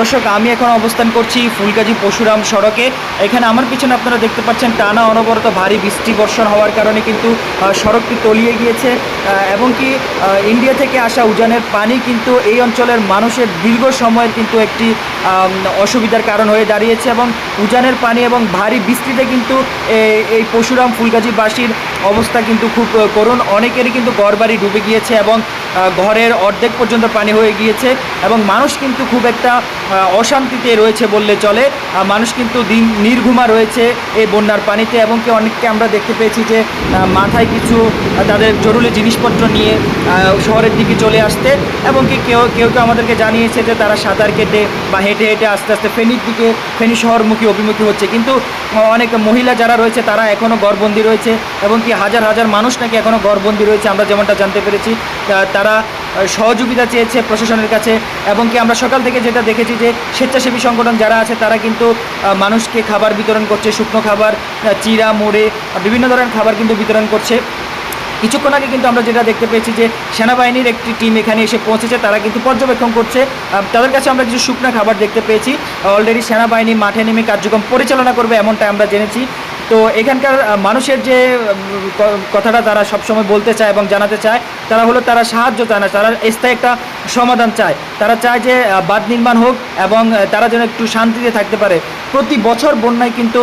দর্শক, আমি এখন অবস্থান করছি ফুলগাজী পশুরাম সড়কে। এখানে আমার পিছনে আপনারা দেখতে পাচ্ছেন, টানা অনবরত ভারী বৃষ্টি, বর্ষণ হওয়ার কারণে কিন্তু সড়কটি তলিয়ে গিয়েছে। এবং কি ইন্ডিয়া থেকে আসা উজানের পানি কিন্তু এই অঞ্চলের মানুষের দীর্ঘ সময়ের কিন্তু একটি অসুবিধার কারণ হয়ে দাঁড়িয়েছে এবং উজানের পানি এবং ভারী বৃষ্টিতে কিন্তু এই পশুরাম ফুলগাজীবাসীর অবস্থা কিন্তু খুব করুণ। অনেকেরই কিন্তু ঘরবাড়ি ডুবে গিয়েছে এবং ঘরের অর্ধেক পর্যন্ত পানি হয়ে গিয়েছে এবং মানুষ কিন্তু খুব একটা অশান্তিতে রয়েছে বললে চলে। মানুষ কিন্তু দিন নির্ঘুমা রয়েছে এই বন্যার পানিতে এবং কি অনেককে আমরা দেখতে পেয়েছি যে মাথায় কিছু তাদের জরুরি জিনিসপত্র নিয়ে শহরের দিকে চলে আসতে এবং কি কেউ কেউ কেউ আমাদেরকে জানিয়েছে যে তারা সাঁতার কেটে বা হেঁটে হেঁটে আস্তে আস্তে ফেনীর দিকে, ফেনী শহরমুখী অভিমুখী হচ্ছে। কিন্তু অনেক মহিলা যারা রয়েছে তারা এখনও গড়বন্দি রয়েছে এবং কি হাজার হাজার মানুষ নাকি এখনও গড়বন্দি রয়েছে। আমরা যেমনটা জানতে পেরেছি তা- তারা সহযোগিতা চেয়েছে প্রশাসনের কাছে এবং কি আমরা সকাল থেকে যেটা দেখেছি যে স্বেচ্ছাসেবী সংগঠন যারা আছে তারা কিন্তু মানুষকে খাবার বিতরণ করছে, শুকনো খাবার চিরা, মোড়ে বিভিন্ন ধরনের খাবার কিন্তু বিতরণ করছে। কিছুক্ষণ আগে কিন্তু আমরা যেটা দেখতে পেয়েছি যে সেনাবাহিনীর একটি টিম এখানে এসে পৌঁছেছে, তারা কিন্তু পর্যবেক্ষণ করছে। তাদের কাছে আমরা কিছু শুকনো খাবার দেখতে পেয়েছি। অলরেডি সেনাবাহিনী মাঠে নেমে কার্যক্রম পরিচালনা করবে এমনটা আমরা জেনেছি। তো এখানকার মানুষের যে কথাটা তারা সবসময় বলতে চায় এবং জানাতে চায়, তারা হলো তারা সাহায্য চায় না, তারা স্থায়ী একটা সমাধান চায়। তারা চায় যে বাঁধ নির্মাণ হোক এবং তারা যেন একটু শান্তিতে থাকতে পারে। প্রতি বছর বন্যায় কিন্তু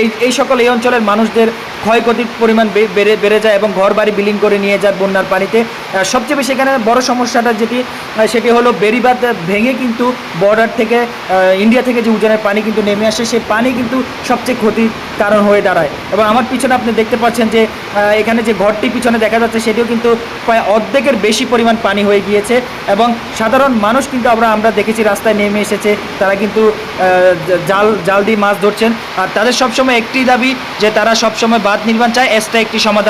এই এই সকল এই অঞ্চলের মানুষদের ক্ষয়ক্ষতির পরিমাণ বেড়ে বেড়ে যায় এবং ঘর বাড়ি বিলীন করে নিয়ে যায় বন্যার পানিতে। সবচেয়ে বেশি এখানে বড় সমস্যাটা যেটি সেটি হলো বেড়িবাঁধ ভেঙে কিন্তু বর্ডার থেকে ইন্ডিয়া থেকে যে উজানের পানি কিন্তু নেমে আসে, সেই পানি কিন্তু সবচেয়ে ক্ষতির কারণ হয়ে দাঁড়ায়। এবং আমার পিছনে আপনি দেখতে পাচ্ছেন যে এখানে যে ঘরটি পিছনে দেখা যাচ্ছে, সেটিও কিন্তু প্রায় অর্ধেকের বেশি পরিমাণ পানি হয়ে গিয়েছে এবং সাধারণ মানুষ কিন্তু আমরা আমরা দেখেছি রাস্তায় নেমে এসেছে। তারা কিন্তু জাল জাল দিয়ে মাছ ধরছেন। আর তাদের সবসময় একটি দাবি যে, তারা সবসময় বাঁধ নির্মাণ চায়। এসটা একটি সমাধান